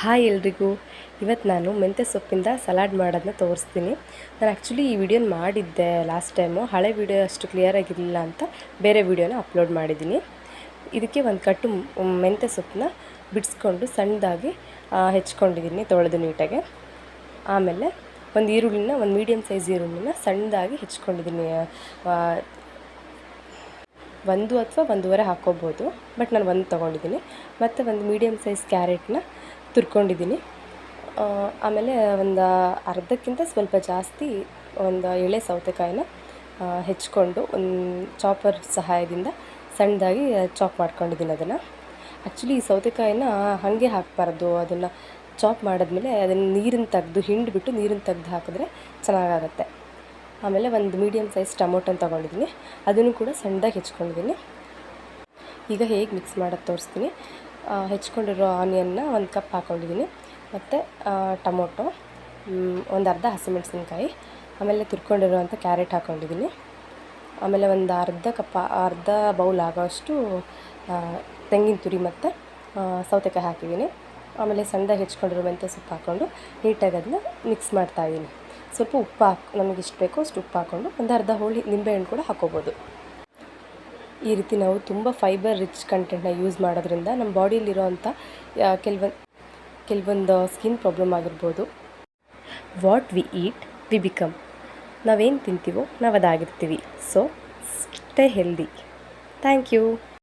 Hi ಎಲ್ರಿಗೂ. ಇವತ್ತು ನಾನು ಮೆಂತ್ಯ ಸೊಪ್ಪಿಂದ ಸಲಾಡ್ ಮಾಡೋದನ್ನ ತೋರಿಸ್ತೀನಿ. ನಾನು ಆ್ಯಕ್ಚುಲಿ ಈ ವಿಡಿಯೋನ ಮಾಡಿದ್ದೆ ಲಾಸ್ಟ್ ಟೈಮು ಹಳೆ ವಿಡಿಯೋ ಅಷ್ಟು ಕ್ಲಿಯರ್ ಆಗಿರಲಿಲ್ಲ ಅಂತ ಬೇರೆ ವಿಡಿಯೋನ ಅಪ್ಲೋಡ್ ಮಾಡಿದ್ದೀನಿ. ಇದಕ್ಕೆ ಒಂದು ಕಟ್ಟು ಮೆಂತ್ಯ ಸೊಪ್ಪನ್ನ ಬಿಡಿಸ್ಕೊಂಡು ಸಣ್ಣದಾಗಿ ಹೆಚ್ಕೊಂಡಿದ್ದೀನಿ ತೊಳೆದು ನೀಟಾಗಿ. ಆಮೇಲೆ ಒಂದು ಈರುಳ್ಳಿನ, ಒಂದು ಮೀಡಿಯಮ್ ಸೈಜ್ ಈರುಳ್ಳಿನ ಸಣ್ಣದಾಗಿ ಹೆಚ್ಕೊಂಡಿದ್ದೀನಿ ಒಂದು ಅಥವಾ ಒಂದೂವರೆ ಹಾಕ್ಕೋಬೋದು ಬಟ್ ನಾನು ಒಂದು ತೊಗೊಂಡಿದ್ದೀನಿ ಮತ್ತು ಒಂದು ಮೀಡಿಯಮ್ ಸೈಜ್ ಕ್ಯಾರೆಟ್ನ ತುರ್ಕೊಂಡಿದ್ದೀನಿ. ಆಮೇಲೆ ಒಂದು ಅರ್ಧಕ್ಕಿಂತ ಸ್ವಲ್ಪ ಜಾಸ್ತಿ ಒಂದು ಎಳೆ ಸೌತೆಕಾಯಿನ ಹೆಚ್ಕೊಂಡು ಒಂದು ಚಾಪರ್ ಸಹಾಯದಿಂದ ಸಣ್ಣದಾಗಿ ಚಾಪ್ ಮಾಡ್ಕೊಂಡಿದ್ದೀನಿ ಅದನ್ನು. ಆ್ಯಕ್ಚುಲಿ ಈ ಸೌತೆಕಾಯಿನ ಹಾಗೆ ಹಾಕಬಾರ್ದು, ಅದನ್ನು ಚಾಪ್ ಮಾಡಿದ್ಮೇಲೆ ಅದನ್ನು ನೀರನ್ನು ತೆಗೆದು ಹಿಂಡಿಬಿಟ್ಟು ನೀರನ್ನು ತೆಗೆದು ಹಾಕಿದ್ರೆ ಚೆನ್ನಾಗಾಗತ್ತೆ. ಆಮೇಲೆ ಒಂದು ಮೀಡಿಯಮ್ ಸೈಜ್ ಟೊಮೊಟೊನ ತೊಗೊಂಡಿದ್ದೀನಿ, ಅದನ್ನು ಕೂಡ ಸಣ್ಣದಾಗಿ ಹೆಚ್ಕೊಂಡಿದ್ದೀನಿ. ಈಗ ಹೇಗೆ ಮಿಕ್ಸ್ ಮಾಡೋದು ತೋರಿಸ್ತೀನಿ. ಹೆಚ್ಕೊಂಡಿರೋ ಆನಿಯನ್ನ ಒಂದು ಕಪ್ ಹಾಕ್ಕೊಂಡಿದ್ದೀನಿ ಮತ್ತು ಟೊಮೊಟೊ ಒಂದು ಅರ್ಧ ಹಸಿಮೆಣಸಿನ್ಕಾಯಿ, ಆಮೇಲೆ ತುರ್ಕೊಂಡಿರುವಂಥ ಕ್ಯಾರೆಟ್ ಹಾಕ್ಕೊಂಡಿದ್ದೀನಿ ಆಮೇಲೆ ಒಂದು ಅರ್ಧ ಕಪ್ ಅರ್ಧ ಬೌಲ್ ಆಗೋಷ್ಟು ತೆಂಗಿನ ತುರಿ ಮತ್ತು ಸೌತೆಕಾಯಿ ಹಾಕಿದ್ದೀನಿ ಆಮೇಲೆ ಸಣ್ಣದಾಗಿ ಹೆಚ್ಕೊಂಡಿರೋ ಮೆಂತ್ಯ ಸೊಪ್ಪು ಹಾಕ್ಕೊಂಡು ನೀಟಾಗಿ ಅದನ್ನ ಮಿಕ್ಸ್ ಮಾಡ್ತಾಯಿದ್ದೀನಿ ಸ್ವಲ್ಪ ಉಪ್ಪು ಹಾಕಿ, ನಮಗೆ ಇಷ್ಟು ಬೇಕೋ ಅಷ್ಟು ಉಪ್ಪು ಹಾಕ್ಕೊಂಡು ಒಂದು ಅರ್ಧ ಹೋಳಿ ನಿಂಬೆಹಣ್ಣು ಕೂಡ ಹಾಕ್ಕೋಬೋದು ಈ ರೀತಿ ನಾವು ತುಂಬ ಫೈಬರ್ ರಿಚ್ ಕಂಟೆಂಟ್ನ ಯೂಸ್ ಮಾಡೋದ್ರಿಂದ ನಮ್ಮ ಬಾಡಿಲಿರೋವಂಥ ಕೆಲವೊಂದು ಕೆಲವೊಂದು ಸ್ಕಿನ್ ಪ್ರಾಬ್ಲಮ್ ಆಗಿರ್ಬೋದು. What we eat we become ನಾವೇನು ತಿಂತೀವೋ ನಾವು ಅದಾಗಿರ್ತೀವಿ so stay healthy thank you